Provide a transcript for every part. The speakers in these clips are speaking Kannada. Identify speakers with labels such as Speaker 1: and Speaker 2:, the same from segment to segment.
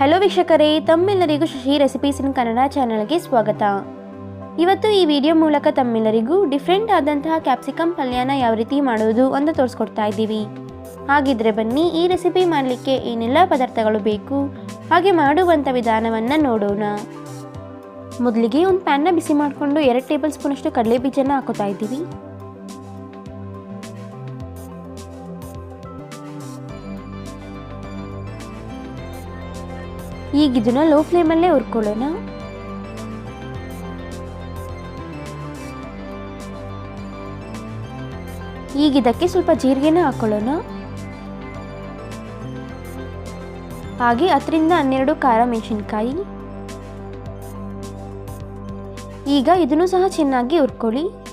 Speaker 1: ಹಲೋ ವೀಕ್ಷಕರೇ, ತಮ್ಮೆಲ್ಲರಿಗೂ ಶಶಿ ರೆಸಿಪೀಸ್ ಇನ್ ಕನ್ನಡ ಚಾನಲ್ಗೆ ಸ್ವಾಗತ. ಇವತ್ತು ಈ ವಿಡಿಯೋ ಮೂಲಕ ತಮ್ಮೆಲ್ಲರಿಗೂ ಡಿಫ್ರೆಂಟ್ ಆದಂತಹ ಕ್ಯಾಪ್ಸಿಕಮ್ ಪಲ್ಯನ ಯಾವ ರೀತಿ ಮಾಡೋದು ಅಂತ ತೋರಿಸ್ಕೊಡ್ತಾ ಇದ್ದೀವಿ. ಹಾಗಿದ್ರೆ ಬನ್ನಿ, ಈ ರೆಸಿಪಿ ಮಾಡಲಿಕ್ಕೆ ಏನೆಲ್ಲ ಪದಾರ್ಥಗಳು ಬೇಕು? ಹಾಗೆ ಮಾಡುವಂಥ ವಿಧಾನವನ್ನು ನೋಡೋಣ. ಮೊದಲಿಗೆ ಒಂದು ಪ್ಯಾನ್ನ ಬಿಸಿ ಮಾಡಿಕೊಂಡು ಎರಡು ಟೇಬಲ್ ಸ್ಪೂನಷ್ಟು ಕಡಲೆ ಬೀಜನ ಹಾಕೋತಾ ಇದ್ದೀವಿ. ಈಗ ಇದನ್ನ ಲೋ ಫ್ಲೇಮಲ್ಲೇ ಹುರ್ಕೊಳ್ಳೋಣ. ಈಗ ಇದಕ್ಕೆ ಸ್ವಲ್ಪ ಜೀರಿಗೆನ ಹಾಕೊಳ್ಳೋಣ. ಹಾಗೆ ಹತ್ತರಿಂದ ಹನ್ನೆರಡು ಖಾರ ಮೆಣಸಿನ್ಕಾಯಿ. ಈಗ ಇದನ್ನು ಸಹ ಚೆನ್ನಾಗಿ ಹುರ್ಕೊಳ್ಳಿ.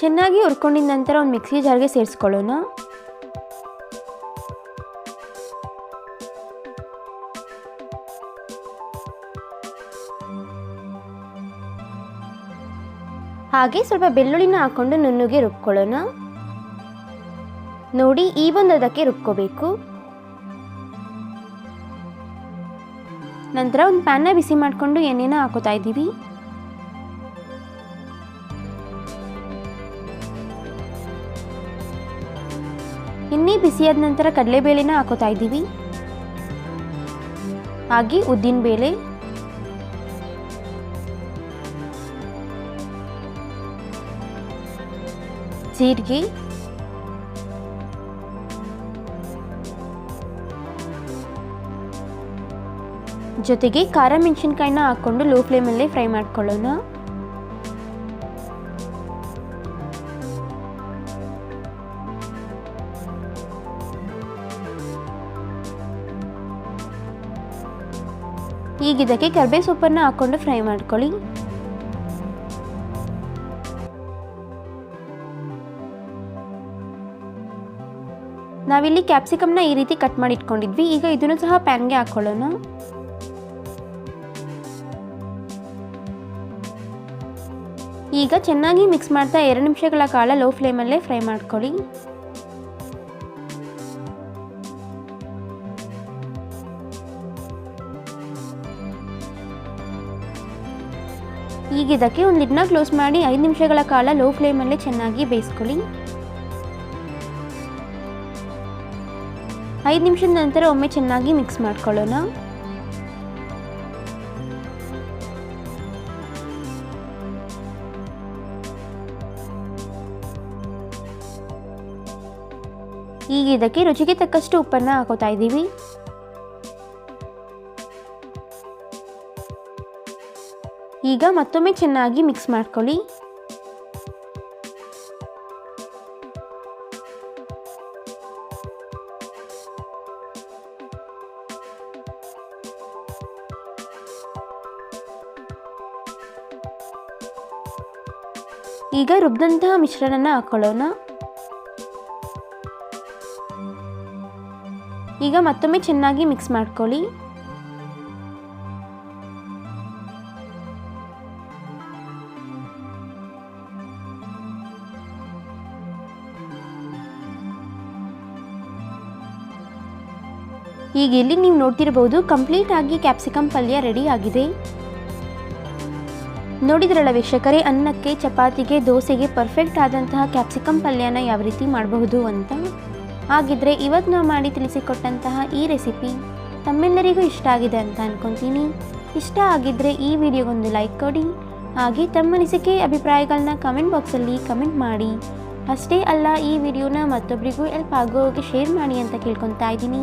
Speaker 1: ಚೆನ್ನಾಗಿ ಹುರ್ಕೊಂಡಿದ್ದ ನಂತರ ಒಂದು ಮಿಕ್ಸಿ ಜಾರ್ಗೆ ಸೇರಿಸ್ಕೊಳ್ಳೋಣ. ಹಾಗೆ ಸ್ವಲ್ಪ ಬೆಳ್ಳುಳ್ಳಿನ ಹಾಕೊಂಡು ನುಣ್ಣುಗೆ ರುಬ್ಕೊಳ್ಳೋಣ. ನೋಡಿ, ಈ ಒಂದು ಅದಕ್ಕೆ ರುಬ್ಕೋಬೇಕು. ನಂತರ ಒಂದು ಪ್ಯಾನ್ನ ಬಿಸಿ ಮಾಡಿಕೊಂಡು ಎಣ್ಣೆನ ಹಾಕೋತಾ ಇದ್ದೀವಿ. ಎಣ್ಣೆ ಬಿಸಿಯಾದ ನಂತರ ಕಡಲೆಬೇಳೆನ ಹಾಕೋತಾ ಇದ್ದೀವಿ. ಹಾಗೆ ಉದ್ದಿನ ಬೇಳೆ. ಜೀರಿಗೆ. ಜೊತೆಗೆ ಖಾರ ಮೆಣಸಿನ್ಕಾಯಿನ ಹಾಕ್ಕೊಂಡು ಲೋ ಫ್ಲೇಮಲ್ಲೇ ಫ್ರೈ ಮಾಡ್ಕೊಳ್ಳೋಣ. ಈಗ ಇದಕ್ಕೆ ಕರ್ಬೇ ಸೊಪ್ಪನ್ನು ಹಾಕ್ಕೊಂಡು ಫ್ರೈ ಮಾಡ್ಕೊಳ್ಳಿ. ನಾವಿಲ್ಲಿ ಕ್ಯಾಪ್ಸಿಕಮ್ನ ಈ ರೀತಿ ಕಟ್ ಮಾಡಿ ಇಟ್ಕೊಂಡಿದ್ವಿ ಈಗ ಇದನ್ನು ಸಹ ಪ್ಯಾನ್ಗೆ ಹಾಕೊಳ್ಳೋಣ. ಈಗ ಚೆನ್ನಾಗಿ ಮಿಕ್ಸ್ ಮಾಡ್ತಾ ಎರಡು ನಿಮಿಷಗಳ ಕಾಲ ಲೋ ಫ್ಲೇಮಲ್ಲೇ ಫ್ರೈ ಮಾಡ್ಕೊಳ್ಳಿ. ಈಗ ಇದಕ್ಕೆ ಒಂದು ಲಿಡ್ನ ಕ್ಲೋಸ್ ಮಾಡಿ ಐದು ನಿಮಿಷಗಳ ಕಾಲ ಲೋ ಫ್ಲೇಮಲ್ಲಿ ಚೆನ್ನಾಗಿ ಬೇಯಿಸ್ಕೊಳ್ಳಿ. ಐದು ನಿಮಿಷದ ನಂತರ ಒಮ್ಮೆ ಚೆನ್ನಾಗಿ ಮಿಕ್ಸ್ ಮಾಡ್ಕೊಳ್ಳೋಣ. ಈಗ ಇದಕ್ಕೆ ರುಚಿಗೆ ತಕ್ಕಷ್ಟು ಉಪ್ಪನ್ನು ಹಾಕೋತಾ ಇದ್ದೀವಿ. ಈಗ ಮತ್ತೊಮ್ಮೆ ಚೆನ್ನಾಗಿ ಮಿಕ್ಸ್ ಮಾಡ್ಕೊಳ್ಳಿ. ಈಗ ರುಬ್ಬಿದಂತಹ ಮಿಶ್ರಣನ ಹಾಕೊಳ್ಳೋಣ. ಈಗ ಮತ್ತೊಮ್ಮೆ ಚೆನ್ನಾಗಿ ಮಿಕ್ಸ್ ಮಾಡ್ಕೊಳ್ಳಿ. ಈಗ ಇಲ್ಲಿ ನೀವು ನೋಡ್ತಿರಬಹುದು ಕಂಪ್ಲೀಟ್ ಆಗಿ ಕ್ಯಾಪ್ಸಿಕಮ್ ಪಲ್ಯ ರೆಡಿ ಆಗಿದೆ. ನೋಡಿದ್ರಲ್ಲ ವೀಕ್ಷಕರೇ, ಅನ್ನಕ್ಕೆ, ಚಪಾತಿಗೆ, ದೋಸೆಗೆ ಪರ್ಫೆಕ್ಟ್ ಆದಂತಹ ಕ್ಯಾಪ್ಸಿಕಮ್ ಪಲ್ಯನ ಯಾವ ರೀತಿ ಮಾಡಬಹುದು ಅಂತ? ಹಾಗಿದ್ರೆ ಇವತ್ತು ನಾವು ಮಾಡಿ ತಿಳಿಸಿಕೊಟ್ಟಂತಹ ಈ ರೆಸಿಪಿ ತಮ್ಮೆಲ್ಲರಿಗೂ ಇಷ್ಟ ಆಗಿದೆ ಅಂತ ಅನ್ಕೊತೀನಿ. ಇಷ್ಟ ಆಗಿದ್ದರೆ ಈ ವಿಡಿಯೋಗೊಂದು ಲೈಕ್ ಕೊಡಿ. ಹಾಗೆ ತಮ್ಮ ಅನಿಸಿಕೆ ಅಭಿಪ್ರಾಯಗಳನ್ನ ಕಮೆಂಟ್ ಬಾಕ್ಸಲ್ಲಿ ಕಮೆಂಟ್ ಮಾಡಿ. ಅಷ್ಟೇ ಅಲ್ಲ, ಈ ವಿಡಿಯೋನ ಮತ್ತೊಬ್ಬರಿಗೂ ಎಲ್ಪ್ ಆಗೋಗೆ ಶೇರ್ ಮಾಡಿ ಅಂತ ಕೇಳ್ಕೊತಾ ಇದ್ದೀನಿ.